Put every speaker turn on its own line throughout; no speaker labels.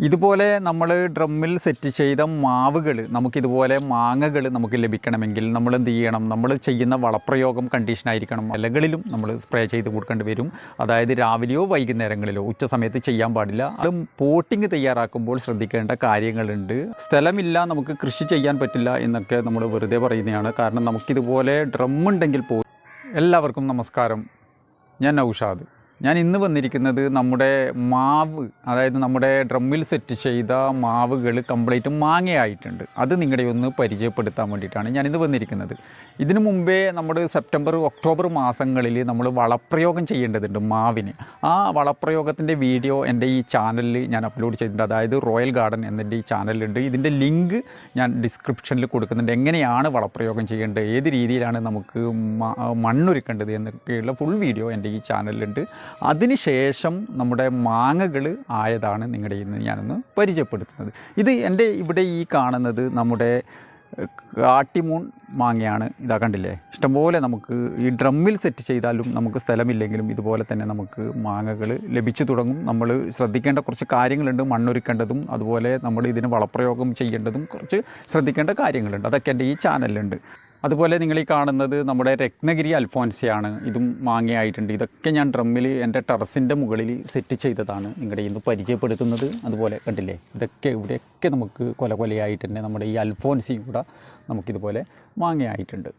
ഇതുപോലെ നമ്മൾ ഡ്രമ്മിൽ സെറ്റ് ചെയ്ത മാവുകൾ നമുക്കിതുപോലെ മാങ്ങകൾ നമുക്ക് ലഭിക്കണമെങ്കിൽ നമ്മൾ എന്ത് ചെയ്യണം? നമ്മൾ ചെയ്യുന്ന വളപ്രയോഗം കണ്ടീഷനായിരിക്കണം ഇലകളിലും നമ്മൾ സ്പ്രേ ചെയ്ത് കൊടുക്കേണ്ടി വരും. അതായത് രാവിലെയോ വൈകുന്നേരങ്ങളിലോ ഉച്ച സമയത്ത് ചെയ്യാൻ പാടില്ല. അത് പോട്ടിങ് തയ്യാറാക്കുമ്പോൾ ശ്രദ്ധിക്കേണ്ട കാര്യങ്ങളുണ്ട്. സ്ഥലമില്ല നമുക്ക് കൃഷി ചെയ്യാൻ പറ്റില്ല എന്നൊക്കെ നമ്മൾ വെറുതെ പറയുന്നതാണ്. കാരണം നമുക്കിതുപോലെ ഡ്രമ്മുണ്ടെങ്കിൽ പോ എല്ലാവർക്കും നമസ്കാരം. ഞാൻ നൗഷാദ്. ഞാൻ ഇന്ന് വന്നിരിക്കുന്നത് നമ്മുടെ മാവ് അതായത് നമ്മുടെ ഡ്രമ്മിൽ സെറ്റ് ചെയ്ത മാവുകൾ കംപ്ലീറ്റ് മാങ്ങയായിട്ടുണ്ട്. അത് നിങ്ങളുടെ ഒന്ന് പരിചയപ്പെടുത്താൻ വേണ്ടിയിട്ടാണ് ഞാൻ ഇന്ന് വന്നിരിക്കുന്നത്. ഇതിനു മുമ്പേ നമ്മൾ സെപ്റ്റംബർ ഒക്ടോബർ മാസങ്ങളിൽ നമ്മൾ വളപ്രയോഗം ചെയ്യേണ്ടതുണ്ട് മാവിന്. ആ വളപ്രയോഗത്തിന്റെ വീഡിയോ എന്റെ ഈ ചാനലിൽ ഞാൻ അപ്ലോഡ് ചെയ്തിട്ടുണ്ട്. അതായത് റോയൽ ഗാർഡൻ എന്നെന്റെ ഈ ചാനലിലുണ്ട്. ഇതിന്റെ ലിങ്ക് ഞാൻ ഡിസ്ക്രിപ്ഷനിൽ കൊടുക്കുന്നുണ്ട്. എങ്ങനെയാണ് വളപ്രയോഗം ചെയ്യേണ്ടത്? ഏത് രീതിയിലാണ് നമുക്ക് മണ്ണൊരുക്കേണ്ടത് എന്നൊക്കെയുള്ള ഫുൾ വീഡിയോ എന്റെ ഈ ചാനലിലുണ്ട്. അതിനുശേഷം നമ്മുടെ മാങ്ങകൾ ആയതാണ് നിങ്ങളുടെ ഇന്ന് ഞാനൊന്ന് പരിചയപ്പെടുത്തുന്നത്. ഇത് എന്റെ ഇവിടെ ഈ കാണുന്നത് നമ്മുടെ കാട്ടിമൂൺ മാങ്ങയാണ്. ഇതാ കണ്ടില്ലേ? ഇഷ്ടംപോലെ നമുക്ക് ഈ ഡ്രമ്മിൽ സെറ്റ് ചെയ്താലും നമുക്ക് സ്ഥലമില്ലെങ്കിലും ഇതുപോലെ തന്നെ നമുക്ക് മാങ്ങകൾ ലഭിച്ചു തുടങ്ങും. നമ്മൾ ശ്രദ്ധിക്കേണ്ട കുറച്ച് കാര്യങ്ങളുണ്ട്. മണ്ണൊരുക്കേണ്ടതും അതുപോലെ നമ്മൾ ഇതിന് വളപ്രയോഗം ചെയ്യേണ്ടതും കുറച്ച് ശ്രദ്ധിക്കേണ്ട കാര്യങ്ങളുണ്ട്. അതൊക്കെ എന്റെ ഈ ചാനലിലുണ്ട്. അതുപോലെ നിങ്ങൾ ഈ കാണുന്നത് നമ്മുടെ രത്നഗിരി അൽഫോൻസിയാണ്. ഇതും മാങ്ങയായിട്ടുണ്ട്. ഇതൊക്കെ ഞാൻ ഡ്രമ്മിൽ എന്റെ ടെറസിന്റെ മുകളിൽ സെറ്റ് ചെയ്തതാണ്. നിങ്ങളുടെ ഇന്ന് പരിചയപ്പെടുത്തുന്നത് അതുപോലെ കണ്ടില്ലേ? ഇതൊക്കെ ഇവിടെയൊക്കെ നമുക്ക് കൊല കൊലയായിട്ട് തന്നെ നമ്മുടെ ഈ അൽഫോൻസിയും കൂടെ നമുക്കിതുപോലെ മാങ്ങയായിട്ടുണ്ട്.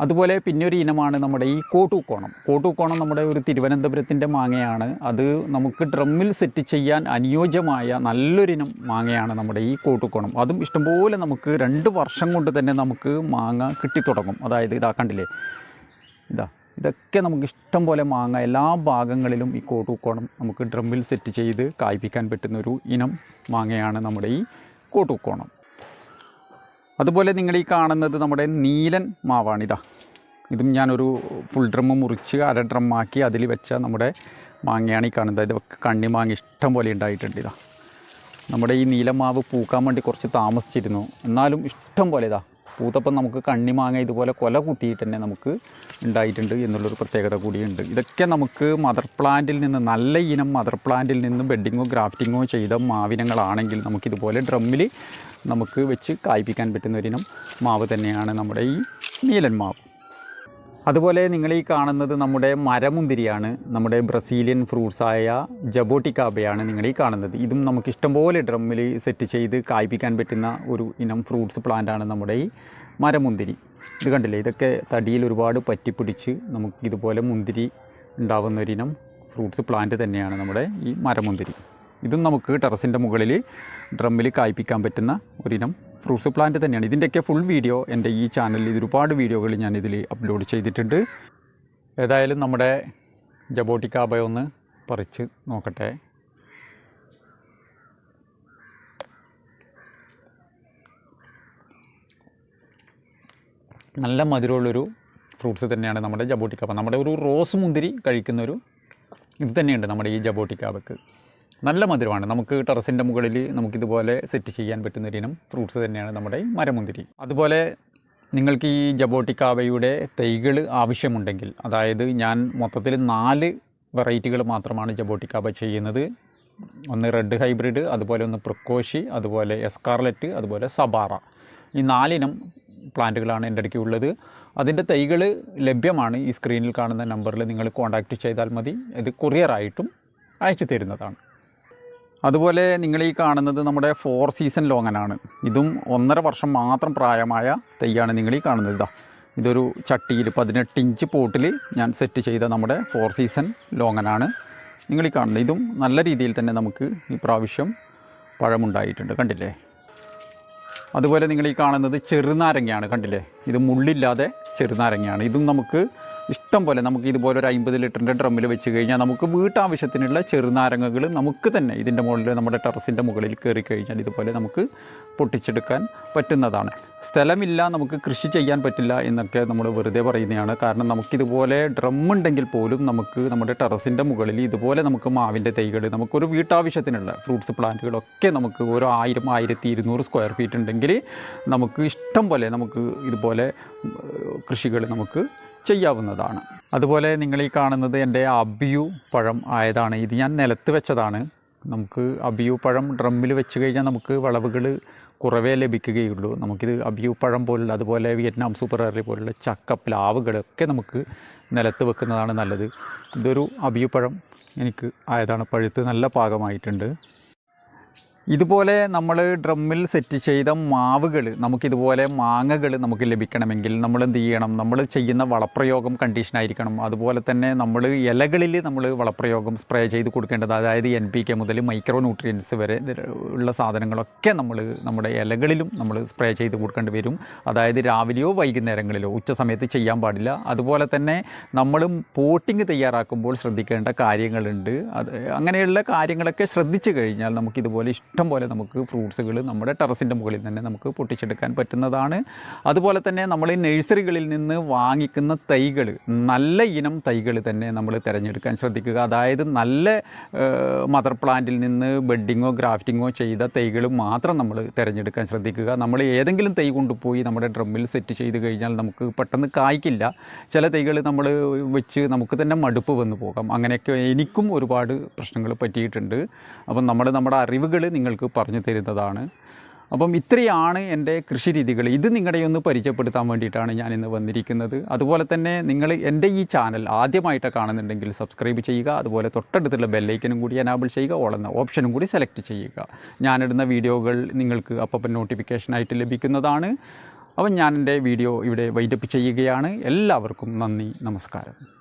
അതുപോലെ പിന്നെ ഒരു ഇനമാണ് നമ്മുടെ ഈ കോട്ടൂക്കോണം. കോട്ടൂക്കോണം നമ്മുടെ ഒരു തിരുവനന്തപുരത്തിന്റെ മാങ്ങയാണ്. അത് നമുക്ക് ഡ്രമ്മിൽ സെറ്റ് ചെയ്യാൻ അനുയോജ്യമായ നല്ലൊരിനം മാങ്ങയാണ് നമ്മുടെ ഈ കോട്ടൂക്കോണം. അതും ഇഷ്ടംപോലെ നമുക്ക് രണ്ട് വർഷം കൊണ്ട് തന്നെ നമുക്ക് മാങ്ങ കിട്ടിത്തുടങ്ങും. അതായത് ഇതാ കണ്ടില്ലേ? ഇതാ ഇതൊക്കെ നമുക്ക് ഇഷ്ടം പോലെ മാങ്ങ എല്ലാ ഭാഗങ്ങളിലും ഈ കോട്ടൂക്കോണം നമുക്ക് ഡ്രമ്മിൽ സെറ്റ് ചെയ്ത് കായ്പിക്കാൻ പറ്റുന്ന ഒരു ഇനം മാങ്ങയാണ് നമ്മുടെ ഈ കോട്ടൂക്കോണം. അതുപോലെ നിങ്ങൾ ഈ കാണുന്നത് നമ്മുടെ നീലൻ മാവാണിതാ. ഇതും ഞാനൊരു ഫുൾ ഡ്രം മുറിച്ച് അര ഡ്രം ആക്കി അതിൽ വെച്ച നമ്മുടെ മാങ്ങയാണ് ഈ കാണുന്നത്. കണ്ണി മാങ്ങ ഇഷ്ടം പോലെ ഉണ്ടായിട്ടുണ്ട് ഇതാ. നമ്മുടെ ഈ നീലമാവ് പൂക്കാൻ വേണ്ടി കുറച്ച് താമസിച്ചിരുന്നു. എന്നാലും ഇഷ്ടം പോലെ ഇതാ. പൂത്തപ്പം നമുക്ക് കണ്ണിമാങ്ങ ഇതുപോലെ കൊല കുത്തിയിട്ട് തന്നെ നമുക്ക് ഉണ്ടായിട്ടുണ്ട് എന്നുള്ളൊരു പ്രത്യേകത കൂടിയുണ്ട്. ഇതൊക്കെ നമുക്ക് മദർ പ്ലാന്റിൽ നിന്ന് നല്ല ഇനം മദർ പ്ലാന്റിൽ നിന്ന് ബെഡിങ്ങോ ഗ്രാഫ്റ്റിങ്ങോ ചെയ്ത മാവിനങ്ങളാണെങ്കിൽ നമുക്കിതുപോലെ ഡ്രമ്മിൽ നമുക്ക് വെച്ച് കായ്പിക്കാൻ പറ്റുന്ന ഒരിനം മാവ് തന്നെയാണ് നമ്മുടെ ഈ നീലൻ മാവ്. അതുപോലെ നിങ്ങൾ ഈ കാണുന്നത് നമ്മുടെ മരമുന്തിരിയാണ് നമ്മുടെ ബ്രസീലിയൻ ഫ്രൂട്ട്സായ ജബോട്ടിക്കാബയാണ് നിങ്ങൾ ഈ കാണുന്നത്. ഇതും നമുക്ക് ഇഷ്ടംപോലെ ഡ്രമ്മിൽ സെറ്റ് ചെയ്ത് കായ്പിക്കാൻ പറ്റുന്ന ഒരു ഇനം ഫ്രൂട്ട്സ് പ്ലാന്റാണ് നമ്മുടെ ഈ മരമുന്തിരി. ഇത് കണ്ടില്ലേ? ഇതൊക്കെ തടിയിൽ ഒരുപാട് പറ്റിപ്പിടിച്ച് നമുക്ക് ഇതുപോലെ മുന്തിരി ഉണ്ടാവുന്ന ഒരിനം ഫ്രൂട്ട്സ് പ്ലാന്റ് തന്നെയാണ് നമ്മുടെ ഈ മരമുന്തിരി. ഇതും നമുക്ക് ടെറസിന്റെ മുകളിൽ ഡ്രമ്മിൽ കായ്പിക്കാൻ പറ്റുന്ന ഒരിനം ഫ്രൂട്ട്സ് പ്ലാന്റ് തന്നെയാണ്. ഇതിന്റെയൊക്കെ ഫുൾ വീഡിയോ എന്റെ ഈ ചാനലിൽ ഇത് ഒരുപാട് വീഡിയോകൾ ഞാൻ ഇതിൽ അപ്ലോഡ് ചെയ്തിട്ടുണ്ട്. ഏതായാലും നമ്മുടെ ജബോട്ടിക്കാബ ഒന്ന് പറിച്ച് നോക്കട്ടെ. നല്ല മധുരമുള്ളൊരു ഫ്രൂട്ട്സ് തന്നെയാണ് നമ്മുടെ ജബോട്ടിക്കാബ നമ്മുടെ ഒരു റോസ് മുന്തിരി കഴിക്കുന്നൊരു ഇത് തന്നെയുണ്ട് നമ്മുടെ ഈ ജബോട്ടിക്കാബക്ക് നല്ല മധുരമാണ്. നമുക്ക് ടെറസിന്റെ മുകളിൽ നമുക്കിതുപോലെ സെറ്റ് ചെയ്യാൻ പറ്റുന്ന ഒരു ഇനം ഫ്രൂട്ട്സ് തന്നെയാണ് നമ്മുടെ മരമുന്തിരി. അതുപോലെ നിങ്ങൾക്ക് ഈ ജബോട്ടിക്കാവയുടെ തൈകൾ ആവശ്യമുണ്ടെങ്കിൽ അതായത് ഞാൻ മൊത്തത്തിൽ നാല് വെറൈറ്റികൾ മാത്രമാണ് ജബോട്ടിക്കാവ ചെയ്യുന്നത്. ഒന്ന് റെഡ് ഹൈബ്രിഡ് അതുപോലെ ഒന്ന് പ്രക്കോഷി അതുപോലെ എസ്കാർലറ്റ് അതുപോലെ സബാറ ഈ നാലിനം പ്ലാന്റുകളാണ് എന്റെ അടുക്കി ഉള്ളത്. അതിന്റെ തൈകൾ ലഭ്യമാണ് ഈ സ്ക്രീനിൽ കാണുന്ന നമ്പറിൽ നിങ്ങൾ കോൺടാക്റ്റ് ചെയ്താൽ മതി. ഇത് കൊറിയറായിട്ടും അയച്ചു തരുന്നതാണ്. അതുപോലെ നിങ്ങൾ ഈ കാണുന്നത് നമ്മുടെ ഫോർ സീസൺ ലോങ്ങനാണ്. ഇതും ഒന്നര വർഷം മാത്രം പ്രായമായ തെയ്യാണ് നിങ്ങൾ ഈ കാണുന്നത് ഇതാ. ഇതൊരു ചട്ടിയിൽ പതിനെട്ട് ഇഞ്ച് പോട്ടിൽ ഞാൻ സെറ്റ് ചെയ്ത നമ്മുടെ ഫോർ സീസൺ ലോങ്ങനാണ് നിങ്ങൾ ഈ കാണുന്നത്. ഇതും നല്ല രീതിയിൽ തന്നെ നമുക്ക് ഈ പ്രാവശ്യം പഴമുണ്ടായിട്ടുണ്ട് കണ്ടില്ലേ? അതുപോലെ നിങ്ങൾ ഈ കാണുന്നത് ചെറുനാരങ്ങയാണ് കണ്ടില്ലേ? ഇത് മുള്ളില്ലാതെ ചെറുനാരങ്ങയാണ്. ഇതും നമുക്ക് ഇഷ്ടം പോലെ നമുക്ക് ഇതുപോലെ ഒരു അമ്പത് ലിറ്ററിന്റെ ഡ്രമ്മിൽ വെച്ച് കഴിഞ്ഞാൽ നമുക്ക് വീട്ടാവശ്യത്തിനുള്ള ചെറുനാരങ്ങകൾ നമുക്ക് തന്നെ ഇതിന്റെ മുകളിൽ നമ്മുടെ ടെറസിന്റെ മുകളിൽ കയറി കഴിഞ്ഞാൽ ഇതുപോലെ നമുക്ക് പൊട്ടിച്ചെടുക്കാൻ പറ്റുന്നതാണ്. സ്ഥലമില്ല നമുക്ക് കൃഷി ചെയ്യാൻ പറ്റില്ല എന്നൊക്കെ നമ്മൾ വെറുതെ പറയുന്നതാണ്. കാരണം നമുക്കിതുപോലെ ഡ്രം ഉണ്ടെങ്കിൽ പോലും നമുക്ക് നമ്മുടെ ടെറസിന്റെ മുകളിൽ ഇതുപോലെ നമുക്ക് മാവിന്റെ തൈകൾ നമുക്കൊരു വീട്ടാവശ്യത്തിനുള്ള ഫ്രൂട്ട്സ് പ്ലാന്റുകളൊക്കെ നമുക്ക് ഓരോ ആയിരം ആയിരത്തി ഇരുന്നൂറ് സ്ക്വയർ ഫീറ്റ് ഉണ്ടെങ്കിൽ നമുക്ക് ഇഷ്ടം പോലെ നമുക്ക് ഇതുപോലെ കൃഷികൾ നമുക്ക് ചെയ്യാവുന്നതാണ്. അതുപോലെ നിങ്ങൾ ഈ കാണുന്നത് എന്റെ അബിയു പഴം ആയതാണ്. ഇത് ഞാൻ നിലത്ത് വെച്ചതാണ്. നമുക്ക് അബിയു പഴം ഡ്രമ്മിൽ വെച്ച് കഴിഞ്ഞാൽ നമുക്ക് വിളവുകൾ കുറവേ ലഭിക്കുകയുള്ളൂ. നമുക്കിത് അബിയു പഴം പോലുള്ള അതുപോലെ വിയറ്റ്നാം സൂപ്പർ അറി പോലുള്ള ചക്ക പ്ലാവുകളൊക്കെ നമുക്ക് നിലത്ത് വെക്കുന്നതാണ് നല്ലത്. ഇതൊരു അബിയു പഴം എനിക്ക് ആയതാണ്. പഴുത്ത് നല്ല പാകമായിട്ടുണ്ട്. ഇതുപോലെ നമ്മൾ ഡ്രമ്മിൽ സെറ്റ് ചെയ്ത മാവുകൾ നമുക്കിതുപോലെ മാങ്ങകൾ നമുക്ക് ലഭിക്കണമെങ്കിൽ നമ്മൾ എന്ത് ചെയ്യണം? നമ്മൾ ചെയ്യുന്ന വളപ്രയോഗം കണ്ടീഷൻ ആയിരിക്കണം. അതുപോലെ തന്നെ നമ്മൾ ഇലകളിൽ നമ്മൾ വളപ്രയോഗം സ്പ്രേ ചെയ്ത് കൊടുക്കേണ്ടത് അതായത് എൻ പി കെ മുതൽ മൈക്രോ ന്യൂട്രിയൻസ് വരെ ഉള്ള സാധനങ്ങളൊക്കെ നമ്മൾ നമ്മുടെ ഇലകളിലും നമ്മൾ സ്പ്രേ ചെയ്ത് കൊടുക്കേണ്ടി വരും. അതായത് രാവിലെയോ വൈകുന്നേരങ്ങളിലോ ഉച്ച സമയത്ത് ചെയ്യാൻ പാടില്ല. അതുപോലെ തന്നെ നമ്മളും പോട്ടിങ് തയ്യാറാക്കുമ്പോൾ ശ്രദ്ധിക്കേണ്ട കാര്യങ്ങളുണ്ട്. അത് അങ്ങനെയുള്ള കാര്യങ്ങളൊക്കെ ശ്രദ്ധിച്ചു കഴിഞ്ഞാൽ നമുക്കിതുപോലെ ഇഷ്ടം പോലെ നമുക്ക് ഫ്രൂട്ട്സുകൾ നമ്മുടെ ടെറസിന്റെ മുകളിൽ തന്നെ നമുക്ക് പൊട്ടിച്ചെടുക്കാൻ പറ്റുന്നതാണ്. അതുപോലെ തന്നെ നമ്മൾ നഴ്സറികളിൽ നിന്ന് വാങ്ങിക്കുന്ന തൈകൾ നല്ല ഇനം തൈകൾ തന്നെ നമ്മൾ തിരഞ്ഞെടുക്കാൻ ശ്രദ്ധിക്കുക. അതായത് നല്ല മദർ പ്ലാന്റിൽ നിന്ന് ബെഡിങ്ങോ ഗ്രാഫ്റ്റിങ്ങോ ചെയ്ത തൈകൾ മാത്രം നമ്മൾ തിരഞ്ഞെടുക്കാൻ ശ്രദ്ധിക്കുക. നമ്മൾ ഏതെങ്കിലും തൈ കൊണ്ടുപോയി നമ്മുടെ ഡ്രമ്മിൽ സെറ്റ് ചെയ്ത് കഴിഞ്ഞാൽ നമുക്ക് പെട്ടെന്ന് കായ്ക്കില്ല. ചില തൈകൾ നമ്മൾ വെച്ച് നമുക്ക് തന്നെ മടുപ്പ് വന്നു പോകാം. അങ്ങനെയൊക്കെ എനിക്കും ഒരുപാട് പ്രശ്നങ്ങൾ പറ്റിയിട്ടുണ്ട്. അപ്പം നമ്മൾ നമ്മുടെ അറിവുകൾ നിങ്ങൾക്ക് പറഞ്ഞു തരുന്നതാണ്. അപ്പം ഇത്രയാണ് എന്റെ കൃഷി രീതികൾ ഇത് നിങ്ങളുടെ ഒന്ന് പരിചയപ്പെടുത്താൻ വേണ്ടിയിട്ടാണ് ഞാൻ ഇന്ന് വന്നിരിക്കുന്നത്. അതുപോലെ തന്നെ നിങ്ങൾ എന്റെ ഈ ചാനൽ ആദ്യമായിട്ട് കാണുന്നുണ്ടെങ്കിൽ സബ്സ്ക്രൈബ് ചെയ്യുക. അതുപോലെ തൊട്ടടുത്തുള്ള ബെല്ലൈക്കനും കൂടി എനാബിൾ ചെയ്യുക. ഓളെന്ന ഓപ്ഷനും കൂടി സെലക്ട് ചെയ്യുക. ഞാനിടുന്ന വീഡിയോകൾ നിങ്ങൾക്ക് അപ്പം നോട്ടിഫിക്കേഷനായിട്ട് ലഭിക്കുന്നതാണ്. അപ്പം ഞാൻ എന്റെ വീഡിയോ ഇവിടെ വൈൻഡപ്പ് ചെയ്യുകയാണ്. എല്ലാവർക്കും നന്ദി. നമസ്കാരം.